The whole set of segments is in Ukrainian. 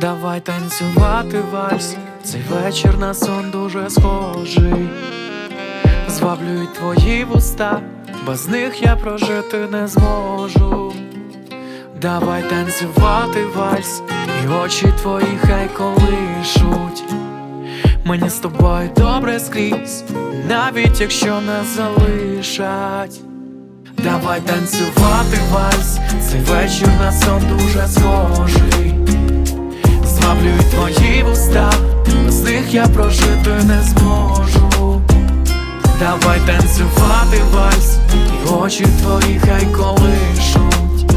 Давай танцювати вальс, цей вечір на сон дуже схожий. Зваблюють твої вуста, без них я прожити не зможу. Давай танцювати вальс, і очі твої хай колишуть. Мені з тобою добре скрізь, навіть якщо не залишать. Давай танцювати вальс, цей вечір на сон дуже схожий. Я прожити не зможу. Давай танцювати вальс, і очі твої хай колишуть.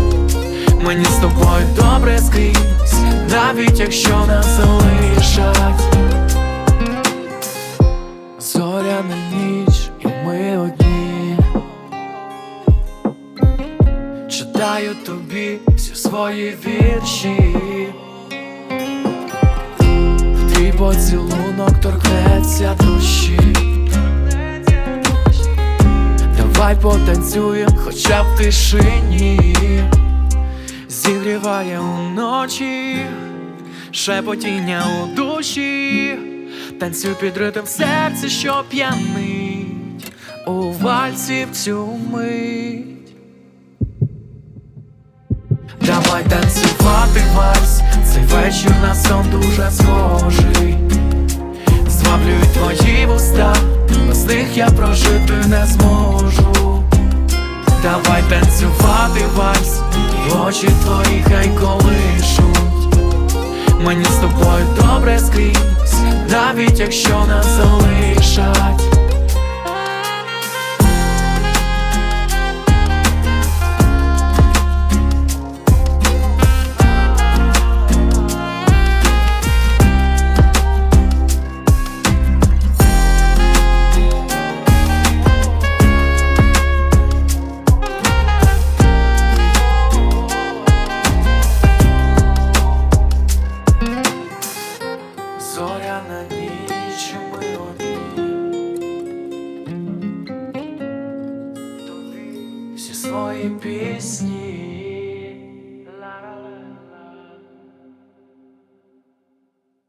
Мені з тобою добре скрізь, навіть якщо нас залишать. Зоряна ніч, і ми одні. Читаю тобі всі свої вірші. Твій поцілунок торкнеться душі. Давай потанцюєм, хоча б в тишині. Зігріває уночі, шепотіння у душі, танцюй під ритм в що п'янить у вальсі в цю мить. Давай танцювати вальс, цей вечір на сон дуже схожий. Зваблюють твої вуста, без них я прожити не зможу. Давай танцювати вальс, і очі твої хай колишуть. Мені з тобою добре скрізь, навіть якщо нас залишать. Зоряна ніч, і ми одні. Всі свої пісні.